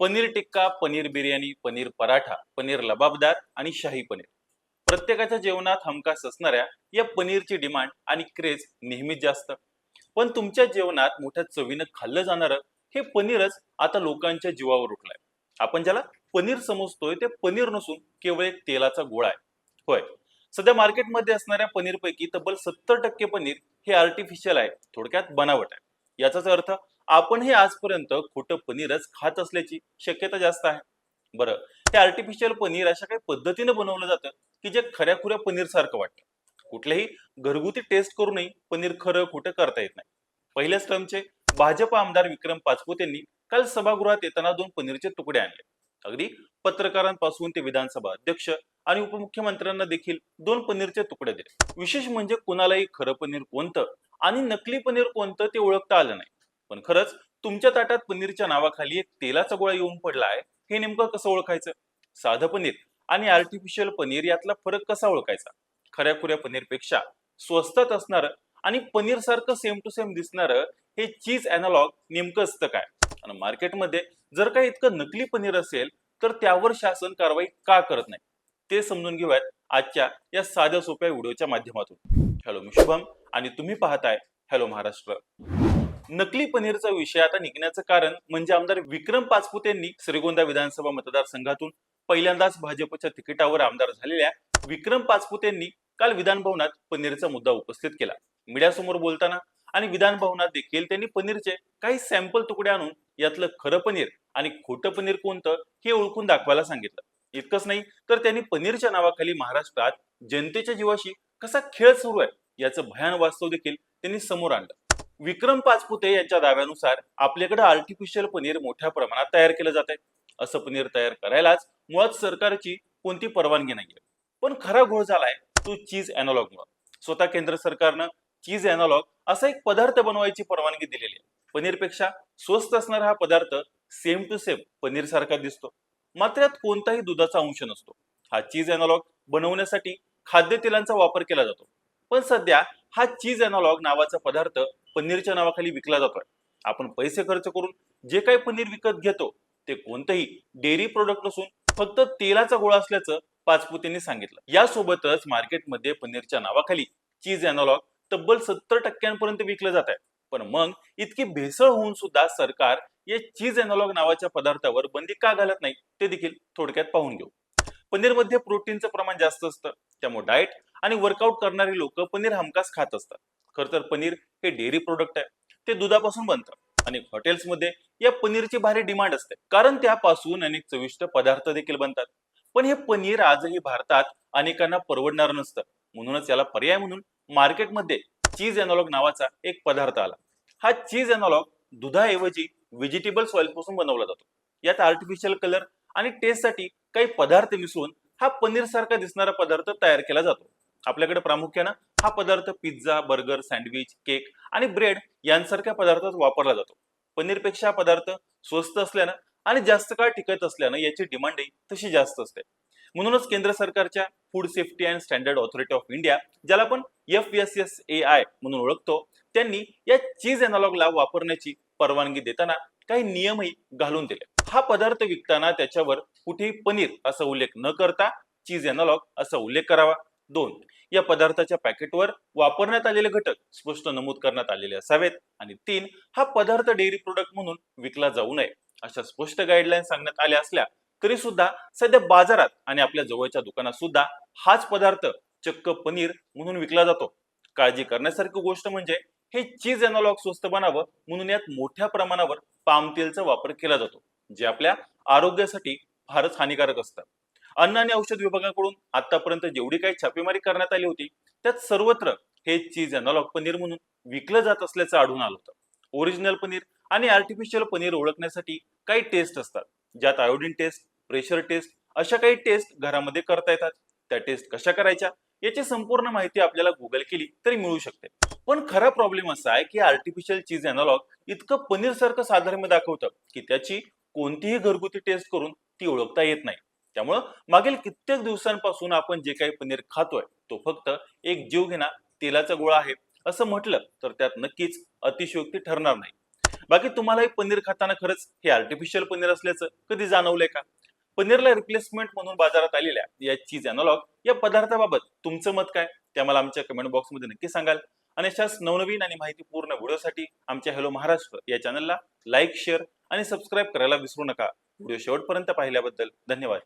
पनीर टिक्का पनीर बिर्याणी पनीर पराठा पनीर लबाबदार आणि शाही पनीर. प्रत्येकाच्या जेवणात हमखास असणाऱ्या या पनीरची डिमांड आणि क्रेज नेहमीच जास्त. पण तुमच्या जेवणात मोठ्या चवीनं खाल्लं जाणारं हे पनीरच आता लोकांच्या जीवावर उठलंय. आपण ज्याला पनीर समजतोय ते पनीर नसून केवळ एक तेलाचा गोळा आहे. होय. सध्या मार्केटमध्ये असणाऱ्या पनीरपैकी तब्बल सत्तर टक्के पनीर हे आर्टिफिशियल आहे थोडक्यात बनावट आहे. याचाच अर्थ आपण हे आजपर्यंत खोटं पनीरच खात असल्याची शक्यता जास्त आहे. बरं हे आर्टिफिशियल पनीर अशा काही पद्धतीने बनवलं जातं की जे खऱ्या खुऱ्या पनीर सारखं वाटतं. कुठल्याही घरगुती टेस्ट करूनही पनीर खरं खोटं करता येत नाही. पहिल्याच टर्मचे भाजप आमदार विक्रम पाचपूत यांनी काल सभागृहात येताना दोन पनीरचे तुकडे आणले. अगदी पत्रकारांपासून ते विधानसभा अध्यक्ष आणि उपमुख्यमंत्र्यांना देखील दोन पनीरचे तुकडे दिले. विशेष म्हणजे कुणालाही खरं पनीर कोणतं आणि नकली पनीर कोणतं ते ओळखता आलं नाही. पण खरंच तुमच्या ताटात पनीरच्या नावाखाली एक तेलाचा गोळा येऊन पडला आहे हे नेमकं कसं ओळखायचं? साधं पनीर आणि आर्टिफिशियल पनीर यातला फरक कसा ओळखायचा? खऱ्या खुऱ्या पनीरपेक्षा स्वस्तात असणारं आणि पनीर सारखं सेम टू सेम दिसणारं हे चीज अॅनालॉग नेमकं असतं काय? आणि मार्केटमध्ये जर काही इतकं नकली पनीर असेल तर त्यावर शासन कारवाई का करत नाही? ते समजून घेऊयात आजच्या या साध्या सोप्या व्हिडिओच्या माध्यमातून. हॅलो मी शुभम आणि तुम्ही पाहताय हॅलो महाराष्ट्र. नकली पनीरचा विषय आता निघण्याचं कारण म्हणजे आमदार विक्रम पाचपुत यांनी श्रीगोंदा विधानसभा मतदारसंघातून पहिल्यांदाच भाजपच्या तिकिटावर आमदार झालेल्या विक्रम पाचपुत यांनी काल विधानभवनात पनीरचा मुद्दा उपस्थित केला. मीडियासमोर बोलताना आणि विधान भवनात देखील त्यांनी पनीरचे काही सॅम्पल तुकडे आणून यातलं खरं पनीर आणि खोटं पनीर कोणतं हे ओळखून दाखवायला सांगितलं. इतकंच नाही तर त्यांनी पनीरच्या नावाखाली महाराष्ट्रात जनतेच्या जीवाशी कसा खेळ सुरू आहे याचं भयान वास्तव देखील त्यांनी समोर आणलं. विक्रम पाचपुते यांच्या दाव्यानुसार आपल्याकडे आर्टिफिशियल पनीर मोठ्या प्रमाणात तयार केलं जात आहे असं पनीर तयार करायलाच मुळात सरकारची कोणती परवानगी नाहीये. पण खरा घोळ झालाय तो चीज अॅनालॉग स्वतः केंद्र सरकारनं चीज अॅनॉलॉग असा एक पदार्थ बनवायची परवानगी दिलेली आहे. पनीरपेक्षा स्वस्त असणारा हा पदार्थ सेम टू सेम पनीर सारखा दिसतो. मात्र यात कोणताही दुधाचा अंश नसतो. हा चीज अॅनॉलॉग बनवण्यासाठी खाद्यतेलांचा वापर केला जातो. पण सध्या हा चीज अॅनॉलॉग नावाचा पदार्थ पनीरच्या नावाखाली विकला जातोय. आपण पैसे खर्च करून जे काही पनीर विकत घेतो ते कोणतंही डेअरी प्रोडक्ट नसून फक्त तेलाचा गोळा असल्याचं पाचपुत यांनी सांगितलं. यासोबतच मार्केटमध्ये पनीरच्या नावाखाली चीज अॅनालॉग तब्बल सत्तर टक्क्यांपर्यंत विकलं जात आहे. पण मग इतकी भेसळ होऊन सुद्धा सरकार या चीज अॅनालॉग नावाच्या पदार्थावर बंदी का घालत नाही ते देखील थोडक्यात पाहून घेऊ. पनीरमध्ये प्रोटीनचं प्रमाण जास्त असतं त्यामुळे डाएट आणि वर्कआउट करणारी लोक पनीर हमखास खात असतात. खर तर पनीर हे डेअरी प्रोडक्ट आहे. ते दुधापासून बनतं. अनेक हॉटेल्समध्ये या पनीरची भारी डिमांड असते. कारण त्यापासून अनेक चविष्ट पदार्थ देखील बनतात. पण हे पनीर आजही भारतात अनेकांना परवडणार नसतं. म्हणूनच याला पर्याय म्हणून मार्केटमध्ये चीज एनॉलॉग नावाचा एक पदार्थ आला. हा चीज एनॉलॉग दुधाऐवजी व्हेजिटेबल सॉइलपासून बनवला जातो. यात आर्टिफिशियल कलर आणि टेस्टसाठी काही पदार्थ मिसळून हा पनीर सारखा दिसणारा पदार्थ तयार केला जातो. आपल्याकडे प्रामुख्यानं हा पदार्थ पिझ्झा बर्गर सँडविच केक आणि ब्रेड यांसारख्या पदार्थात वापरला जातो. पनीरपेक्षा हा पदार्थ स्वस्त असल्यानं आणि जास्त काळ टिकत असल्यानं याची डिमांडही तशी जास्त असते. म्हणूनच केंद्र सरकारच्या food safety and standard authority of India ज्याला आपण F S S A I म्हणून ओळखतो त्यांनी या चीज अॅनालॉगला वापरण्याची परवानगी देताना काही नियमही घालून दिले. हा पदार्थ विकताना त्याच्यावर कुठेही पनीर असा उल्लेख न करता चीज एनालॉग असा उल्लेख करावा. दोन. या पदार्थाच्या पॅकेटवर वापरण्यात आलेले घटक स्पष्ट नमूद करण्यात आलेले असावेत. आणि तीन हा पदार्थ डेअरी प्रोडक्ट म्हणून विकला जाऊ नये अशा स्पष्ट गाईडलाईन सांगण्यात आल्या असल्या तरी सुद्धा सध्या बाजारात आणि आपल्या जवळच्या दुकानात सुद्धा हाच पदार्थ चक्क पनीर म्हणून विकला जातो. काळजी करण्यासारखी गोष्ट म्हणजे हे चीज एनालॉग स्वस्त बनावं म्हणून यात मोठ्या प्रमाणावर पाम तेलचा वापर केला जातो जे आपल्या आरोग्यासाठी फारच हानिकारक असतं. अन्न आणि औषध विभागाकडून आतापर्यंत जेवढी काही छापेमारी करण्यात आली होती त्यात सर्वत्र हे चीज अनॉलॉग पनीर म्हणून विकलं जात असल्याचं आढळून आलं होतं. ओरिजिनल पनीर आणि आर्टिफिशियल पनीर ओळखण्यासाठी काही टेस्ट असतात ज्यात आयोडीन टेस्ट प्रेशर टेस्ट अशा काही टेस्ट घरामध्ये करता येतात. त्या टेस्ट कशा करायच्या याची संपूर्ण माहिती आपल्याला गुगल केली तरी मिळू शकते. पण खरा प्रॉब्लेम असा आहे की आर्टिफिशियल चीज अॅनालॉग इतकं पनीर सारखं साधारण दाखवतं की त्याची कोणतीही घरगुती टेस्ट करून ती ओळखता येत नाही. त्यामुळं मागील कित्येक दिवसांपासून आपण जे काही पनीर खातोय तो फक्त एक जीवघेणा तेलाचा गोळा आहे असं म्हटलं तर त्यात नक्कीच अतिशयोक्ती ठरणार नाही. बाकी तुम्हालाही पनीर खाताना खरंच हे आर्टिफिशियल पनीर असल्याचं कधी जाणवलंय का? पनीरला रिप्लेसमेंट म्हणून बाजारात आलेल्या या चीज अॅनॉलॉग या पदार्थाबाबत तुमचं मत काय? ते आम्हाला आमच्या कमेंट बॉक्समध्ये नक्की सांगाल. आणि अशाच नवनवीन आणि माहितीपूर्ण व्हिडिओसाठी आमच्या हॅलो महाराष्ट्र या चॅनलला लाईक शेअर आणि सबस्क्राईब करायला विसरू नका. व्हिडिओ शेवटपर्यंत पाहिल्याबद्दल धन्यवाद.